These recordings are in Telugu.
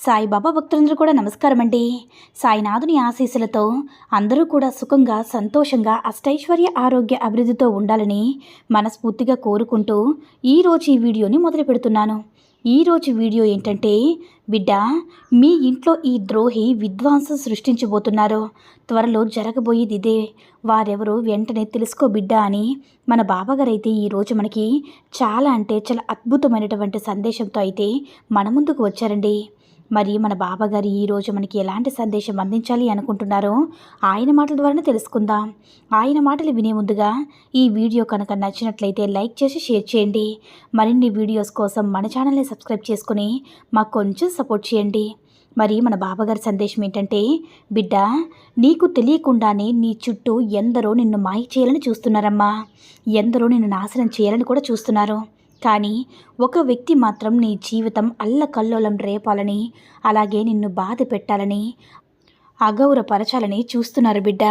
సాయిబాబా భక్తులందరూ కూడా నమస్కారం అండి సాయినాథుని ఆశీస్సులతో అందరూ కూడా సుఖంగా సంతోషంగా అష్టైశ్వర్య ఆరోగ్య అభివృద్ధితో ఉండాలని మనస్ఫూర్తిగా కోరుకుంటూ ఈరోజు ఈ వీడియోని మొదలు పెడుతున్నాను. ఈరోజు వీడియో ఏంటంటే బిడ్డ మీ ఇంట్లో ఈ ద్రోహి విద్వాంసం సృష్టించబోతున్నారు త్వరలో జరగబోయేది ఇదే. వారెవరో వెంటనే తెలుసుకో బిడ్డ అని మన బాబాగారు అయితే ఈరోజు మనకి చాలా అంటే చాలా అద్భుతమైనటువంటి సందేశంతో అయితే మన ముందుకు వచ్చారండి. మరి మన బాబాగారు ఈరోజు మనకి ఎలాంటి సందేశం అందించాలి అనుకుంటున్నారో ఆయన మాటల ద్వారానే తెలుసుకుందాం. ఆయన మాటలు వినే ముందుగా ఈ వీడియో కనుక నచ్చినట్లయితే లైక్ చేసి షేర్ చేయండి. మరిన్ని వీడియోస్ కోసం మన ఛానల్ని సబ్స్క్రైబ్ చేసుకుని మాకు కొంచెం సపోర్ట్ చేయండి. మరి మన బాబాగారి సందేశం ఏంటంటే బిడ్డ నీకు తెలియకుండానే నీ చుట్టూ ఎందరో నిన్ను మాయ చేయాలని చూస్తున్నారమ్మా. ఎందరో నిన్ను నాశనం చేయాలని కూడా చూస్తున్నారు. కానీ ఒక వ్యక్తి మాత్రం నీ జీవితం అల్లకల్లోలం రేపాలని అలాగే నిన్ను బాధ పెట్టాలని అగౌరపరచాలని చూస్తున్నారు బిడ్డ.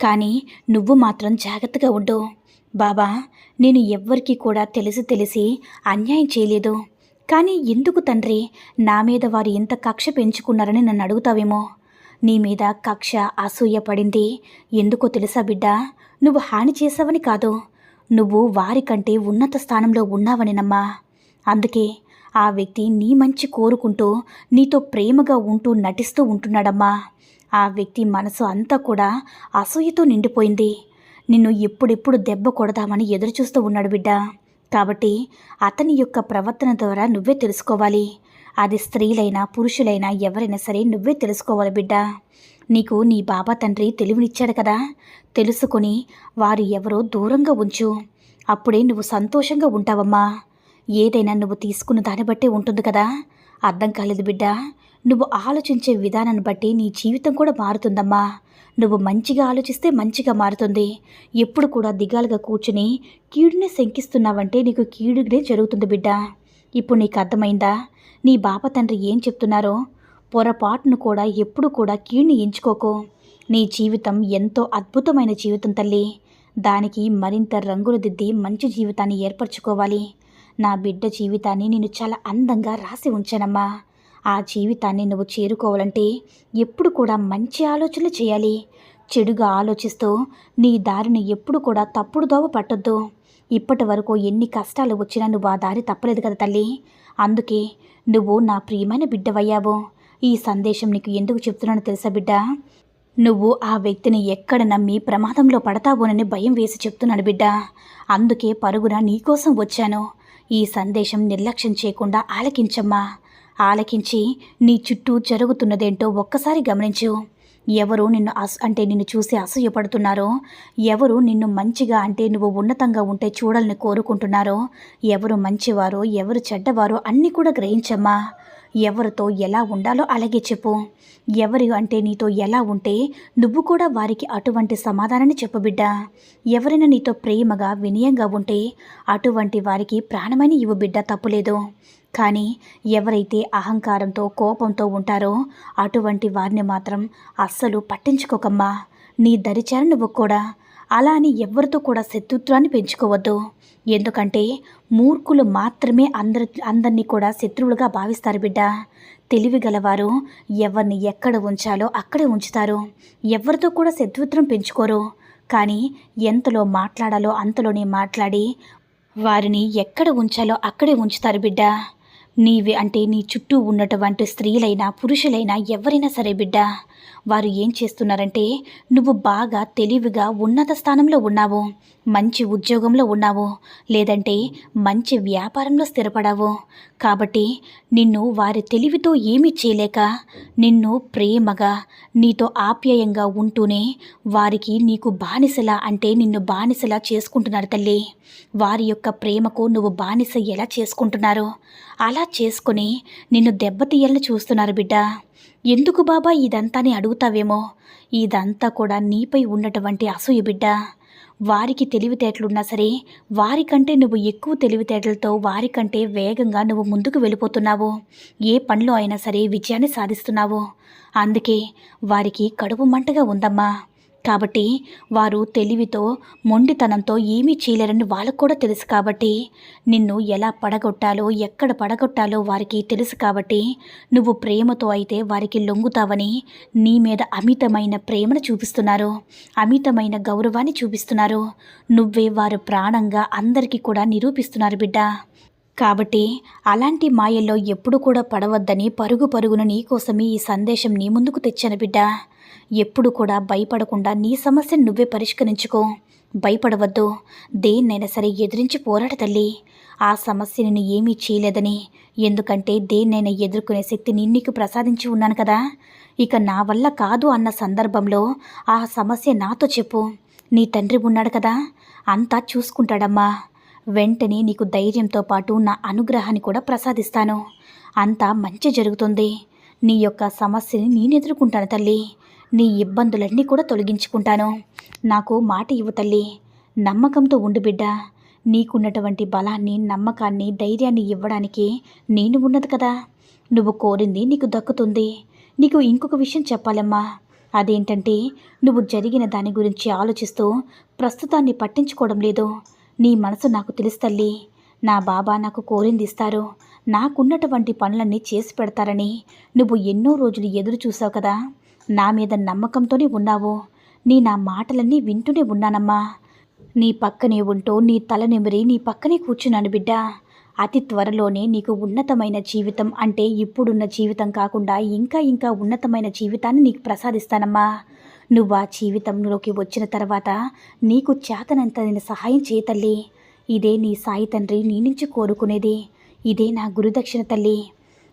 కానీ నువ్వు మాత్రం జాగ్రత్తగా ఉండు. బాబా నేను ఎవ్వరికీ కూడా తెలిసి తెలిసి అన్యాయం చేయలేదు. కానీ ఎందుకు తండ్రి నా మీద వారు ఎంత కక్ష పెంచుకున్నారని నన్ను అడుగుతావేమో? నీ మీద కక్ష అసూయ పడింది. ఎందుకో తెలుసా బిడ్డ నువ్వు హాని చేసావని కాదు. నువ్వు వారికంటే ఉన్నత స్థానంలో ఉన్నావనినమ్మా అందుకే ఆ వ్యక్తి నీ మంచి కోరుకుంటూ నీతో ప్రేమగా ఉంటూ నటిస్తూ ఉంటున్నాడమ్మా. ఆ వ్యక్తి మనసు అంతా కూడా అసూయతో నిండిపోయింది. నిన్ను ఎప్పుడెప్పుడు దెబ్బ కొడదామని ఎదురుచూస్తూ ఉన్నాడు బిడ్డ. కాబట్టి అతని యొక్క ప్రవర్తన ద్వారా నువ్వే తెలుసుకోవాలి. అది స్త్రీలైనా పురుషులైనా ఎవరైనా సరే నువ్వే తెలుసుకోవాలి బిడ్డ. నీకు నీ బాబా తండ్రి తెలివినిచ్చాడు కదా. తెలుసుకొని వారు ఎవరో దూరంగా ఉంచు. అప్పుడే నువ్వు సంతోషంగా ఉంటావమ్మా. ఏదైనా నువ్వు తీసుకున్న దాన్ని బట్టే ఉంటుంది కదా. అర్థం కాలేదు బిడ్డ. నువ్వు ఆలోచించే విధానాన్ని బట్టి నీ జీవితం కూడా మారుతుందమ్మా. నువ్వు మంచిగా ఆలోచిస్తే మంచిగా మారుతుంది. ఎప్పుడు కూడా దిగాలుగా కూర్చుని కీడునే శంకిస్తున్నావంటే నీకు కీడునే జరుగుతుంది బిడ్డ. ఇప్పుడు నీకు అర్థమైందా? నీ బాబా తండ్రి ఏం చెప్తున్నారో పొరపాటును కూడా ఎప్పుడు కూడా కీడుని ఎంచుకోకో. నీ జీవితం ఎంతో అద్భుతమైన జీవితం తల్లి. దానికి మరింత రంగులు దిద్ది మంచి జీవితాన్ని ఏర్పరచుకోవాలి. నా బిడ్డ జీవితాన్ని నేను చాలా అందంగా రాసి ఉంచానమ్మా. ఆ జీవితాన్ని నువ్వు చేరుకోవాలంటే ఎప్పుడు కూడా మంచి ఆలోచనలు చేయాలి. చెడుగా ఆలోచిస్తూ నీ దారిని ఎప్పుడు కూడా తప్పుడు దోవ పట్టొద్దు. ఇప్పటి వరకు ఎన్ని కష్టాలు వచ్చినా నువ్వు ఆ దారి తప్పలేదు కదా తల్లి. అందుకే నువ్వు నా ప్రియమైన బిడ్డవయ్యావు. ఈ సందేశం నీకు ఎందుకు చెప్తున్నానో తెలుసా బిడ్డ? నువ్వు ఆ వ్యక్తిని ఎక్కడ నమ్మి ప్రమాదంలో పడతావోనని భయం వేసి చెప్తున్నాను బిడ్డ. అందుకే పరుగున నీకోసం వచ్చాను. ఈ సందేశం నిర్లక్ష్యం చేయకుండా ఆలకించమ్మా. ఆలకించి నీ చుట్టూ జరుగుతున్నదేంటో ఒక్కసారి గమనించు. ఎవరు నిన్ను అస్ అంటే నిన్ను చూసి అసూయపడుతున్నారో ఎవరు నిన్ను మంచిగా అంటే నువ్వు ఉన్నతంగా ఉంటే చూడాలని కోరుకుంటున్నారో ఎవరు మంచివారో ఎవరు చెడ్డవారో అన్నీ కూడా గ్రహించమ్మా. ఎవరితో ఎలా ఉండాలో అలాగే చెప్పు. ఎవరు అంటే నీతో ఎలా ఉంటే నువ్వు కూడా వారికి అటువంటి సమాధానాన్ని చెప్పు బిడ్డ. ఎవరైనా నీతో ప్రేమగా వినయంగా ఉంటే అటువంటి వారికి ప్రాణమైన ఇవ్వు బిడ్డ తప్పులేదు. కానీ ఎవరైతే అహంకారంతో కోపంతో ఉంటారో అటువంటి వారిని మాత్రం అస్సలు పట్టించుకోకమ్మా. నీ దరిచారు నువ్వు కూడా. అలా అని ఎవరితో కూడా శత్రుత్వాన్ని పెంచుకోవద్దు. ఎందుకంటే మూర్ఖులు మాత్రమే అందరి అందరినీ కూడా శత్రువులుగా భావిస్తారు బిడ్డ. తెలివి గలవారు ఎవరిని ఎక్కడ ఉంచాలో అక్కడే ఉంచుతారు. ఎవరితో కూడా శత్రుత్వం పెంచుకోరు. కానీ ఎంతలో మాట్లాడాలో అంతలోనే మాట్లాడి వారిని ఎక్కడ ఉంచాలో అక్కడే ఉంచుతారు బిడ్డ. నీవి అంటే నీ చుట్టూ ఉన్నటువంటి స్త్రీలైనా పురుషులైనా ఎవరైనా సరే బిడ్డ వారు ఏం చేస్తున్నారంటే నువ్వు బాగా తెలివిగా ఉన్నత స్థానంలో ఉన్నావు మంచి ఉద్యోగంలో ఉన్నావు లేదంటే మంచి వ్యాపారంలో స్థిరపడావు. కాబట్టి నిన్ను వారి తెలివితో ఏమీ చేయలేక నిన్ను ప్రేమగా నీతో ఆప్యాయంగా ఉంటూనే వారికి నీకు బానిసలా అంటే నిన్ను బానిసలా చేసుకుంటున్నారు తల్లి. వారి యొక్క ప్రేమకు నువ్వు బానిస ఎలా చేసుకుంటున్నారో? అలా చేసుకుని నిన్ను దెబ్బతీయాలని చూస్తున్నారు బిడ్డ. ఎందుకు బాబా ఇదంతా అని అడుగుతావేమో? ఇదంతా కూడా నీపై ఉన్నటువంటి అసూయ బిడ్డ. వారికి తెలివితేటలున్నా సరే వారికంటే నువ్వు ఎక్కువ తెలివితేటలతో వారికంటే వేగంగా నువ్వు ముందుకు వెళ్ళిపోతున్నావు. ఏ పనిలో అయినా సరే విజయాన్ని సాధిస్తున్నావు. అందుకే వారికి కడుపు మంటగా ఉందమ్మా. కాబట్టి వారు తెలివితో మొండితనంతో ఏమీ చేయలేరని వాళ్ళకు కూడా తెలుసు కాబట్టి నిన్ను ఎలా పడగొట్టాలో ఎక్కడ పడగొట్టాలో వారికి తెలుసు కాబట్టి నువ్వు ప్రేమతో అయితే వారికి లొంగుతావని నీ మీద అమితమైన ప్రేమను చూపిస్తున్నారు. అమితమైన గౌరవాన్ని చూపిస్తున్నారు. నువ్వే వారు ప్రాణంగా అందరికీ కూడా నిరూపిస్తున్నారు బిడ్డ. కాబట్టి అలాంటి మాయల్లో ఎప్పుడు కూడా పడవద్దని పరుగు పరుగున నీకోసమే ఈ సందేశం నీ ముందుకు తెచ్చాను బిడ్డ. ఎప్పుడు కూడా భయపడకుండా నీ సమస్యను నువ్వే పరిష్కరించుకో. భయపడవద్దు. దేన్నైనా సరే ఎదిరించి పోరాట తల్లి. ఆ సమస్య నిన్ను ఏమీ చేయలేదని. ఎందుకంటే దేన్నైనా ఎదుర్కొనే శక్తి నీకు ప్రసాదించి ఉన్నాను కదా. ఇక నా వల్ల కాదు అన్న సందర్భంలో ఆ సమస్య నాతో చెప్పు. నీ తండ్రి ఉన్నాడు కదా. అంతా చూసుకుంటాడమ్మా. వెంటనే నీకు ధైర్యంతో పాటు నా అనుగ్రహాన్ని కూడా ప్రసాదిస్తాను. అంతా మంచి జరుగుతుంది. నీ యొక్క సమస్యని నేను ఎదుర్కొంటాను తల్లి. నీ ఇబ్బందులన్నీ కూడా తొలగించుకుంటాను. నాకు మాట ఇవ్వు తల్లి. నమ్మకంతో ఉండు బిడ్డ. నీకున్నటువంటి బలాన్ని నమ్మకాన్ని ధైర్యాన్ని ఇవ్వడానికి నేను ఉన్నది కదా. నువ్వు కోరింది నీకు దక్కుతుంది. నీకు ఇంకొక విషయం చెప్పాలమ్మా. అదేంటంటే నువ్వు జరిగిన దాని గురించి ఆలోచిస్తూ ప్రస్తుతాన్ని పట్టించుకోవడం లేదు. నీ మనసు నాకు తెలుసు తల్లి. నా బాబా నాకు కోరింది ఇస్తారు. నాకున్నటువంటి పనులన్నీ చేసి పెడతారని నువ్వు ఎన్నో రోజులు ఎదురు చూసావు కదా. నా మీద నమ్మకంతోనే ఉన్నావు. నీ నా మాటలన్నీ వింటూనే ఉన్నానమ్మా. నీ పక్కనే ఉంటూ నీ తల నిమిరి నీ పక్కనే కూర్చున్నాను బిడ్డ. అతి త్వరలోనే నీకు ఉన్నతమైన జీవితం అంటే ఇప్పుడున్న జీవితం కాకుండా ఇంకా ఇంకా ఉన్నతమైన జీవితాన్ని నీకు ప్రసాదిస్తానమ్మా. నువ్వు ఆ జీవితంలోకి వచ్చిన తర్వాత నీకు చేతనంత నేను సహాయం చేయ తల్లి. ఇదే నీ సాయి తండ్రి నీ నుంచి కోరుకునేది. ఇదే నా గురుదక్షిణ తల్లి.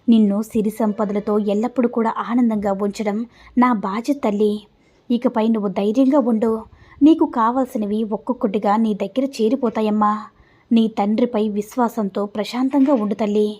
నిన్ను సిరి సంపదలతో ఎల్లప్పుడూ కూడా ఆనందంగా ఉంచడం నా బాధ్యత తల్లి. ఇకపై నువ్వు ధైర్యంగా ఉండు. నీకు కావాల్సినవి ఒక్కొక్కటిగా నీ దగ్గర చేరిపోతాయమ్మా. నీ తండ్రిపై విశ్వాసంతో ప్రశాంతంగా ఉండు తల్లి.